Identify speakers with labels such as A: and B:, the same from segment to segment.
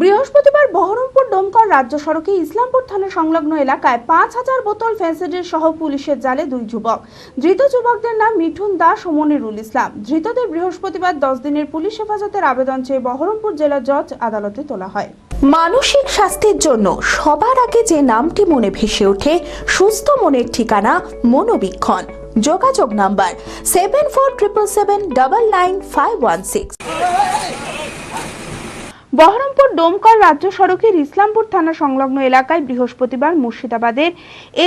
A: বৃহস্পতিবার বহরমপুর ডোমকল রাজ্য সড়কে ইসলামপুর থানা সংলগ্ন এলাকায় পাঁচ হাজার বোতল ফ্যান্সিডির সহ পুলিশের জালে দুই যুবক। ধৃত যুবকদের নাম মিঠুন দাস ও মনিরুল ইসলাম। ধৃতদের বৃহস্পতিবার দশ দিনের পুলিশ হেফাজতের আবেদন চেয়ে বহরমপুর জেলা জজ আদালতে তোলা হয়।
B: মানসিক স্বাস্থ্যের জন্য সবার আগে যে নামটি মনে ভেসে ওঠে, সুস্থ মনের ঠিকানা মনোবীক্ষণ। যোগাযোগ number seven four triple seven double nine five one six
A: Baharampur Domkal রাজ্য সড়কের ইসলামপুর থানা সংলগ্ন এলাকায় বৃহস্পতিবার মুর্শিদাবাদের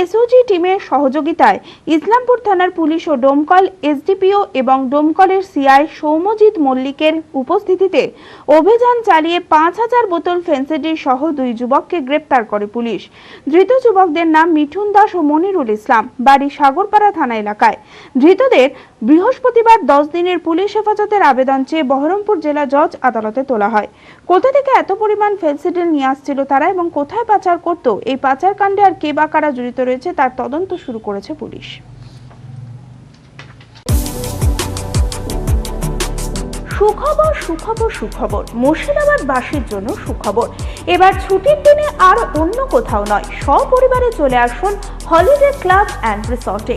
A: এসওজি টিমের সহযোগিতায় ইসলামপুর থানার পুলিশ ও ডোমকল এসডিপিও এবং ডোমকলের সিআই সৌম্যজিৎ মল্লিকের উপস্থিতিতে অভিযান চালিয়ে পাঁচ হাজার বোতল ফেন্সিডির সহ দুই যুবককে গ্রেপ্তার করে পুলিশ। ধৃত যুবকদের নাম মিঠুন দাস ও মনিরুল ইসলাম, বাড়ি সাগরপাড়া থানা এলাকায়। ধৃতদের বৃহস্পতিবার দশ দিনের পুলিশ হেফাজতের আবেদন চেয়ে বহরমপুর জেলা জজ আদালতে তোলা হয়। কোথা থেকে এত পরিমাণ ফেন্সিডিল নিয়ে আসছিল তারা এবং কোথায় পাচার করত? এই পাচার কাণ্ডে আর কে বা কারা জড়িত রয়েছে তার তদন্ত শুরু করেছে পুলিশ। সুখবর সুখবর সুখবর। মুর্শিদাবাদ বাসীর জন্য সুখবর। এবার ছুটির দিনে আর অন্য কোথাও নয়। সপরিবারে চলে আসুন হলিডে ক্লাব অ্যান্ড রিসর্টে।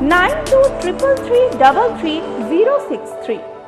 A: Nine two triple three double three zero six three.